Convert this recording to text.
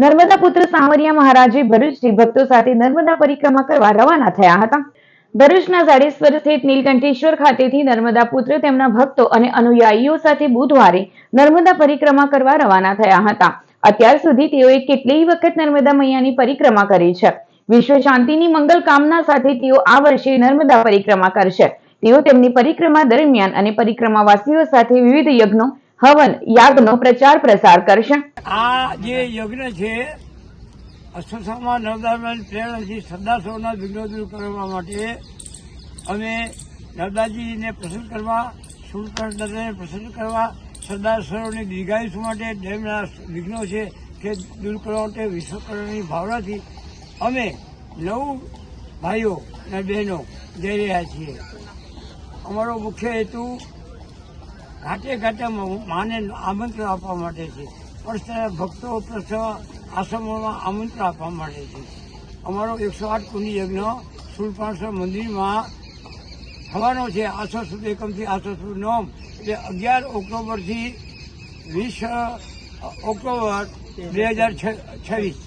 નર્મદા પુત્ર સામરિયા મહારાજે ભરૂચથી ભક્તો સાથે નર્મદા પરિક્રમા કરવા રવાના થયા હતા. ભરૂચના જાડેશ્વર સ્થિત નીલકંઠેશ્વર ખાતેથી નર્મદા પુત્ર તેમના ભક્તો અને અનુયાયીઓ સાથે બુધવારે નર્મદા પરિક્રમા કરવા રવાના થયા હતા. અત્યાર સુધી તેઓએ કેટલીય વખત નર્મદા મૈયાની પરિક્રમા કરી છે. વિશ્વ શાંતિની મંગલ કામના સાથે તેઓ આ વર્ષે નર્મદા પરિક્રમા કરશે. તેઓ તેમની પરિક્રમા દરમિયાન અને પરિક્રમાવાસીઓ સાથે વિવિધ યજ્ઞો હવન, યાગનો પ્રચાર પ્રસાર કરશે. આ જે યજ્ઞ છે અશ્વત્થામાં નર્મદાબેન પ્રેરણાથી સરદારોના વિઘ્નો દૂર કરવા માટે અમે નર્મદાજીને પ્રસન્ન કરવા સુરકર્ણને પ્રસન્ન કરવા સરદાર સરોવરની દીર્ઘાયુષ માટે ડેમના વિઘ્નો છે તે દૂર કરવા માટે વિશ્વકર્ણની ભાવનાથી અમે નવ ભાઈઓ અને બહેનો જઈ રહ્યા છીએ. અમારો મુખ્ય હેતુ ઘાટે ઘાટે માને આમંત્રણ આપવા માટે છે. પણ ભક્તો પ્રસવ આશ્રમોમાં આમંત્રણ આપવા માટે છે. અમારો એકસો આઠ કુંડી યજ્ઞ સુરપાણસર મંદિરમાં થવાનો છે. આસો સુદ એકમથી આસો સુદ નોમ એટલે અગિયાર ઓક્ટોબરથી વીસ ઓક્ટોબર બે હજાર છવ્વીસ.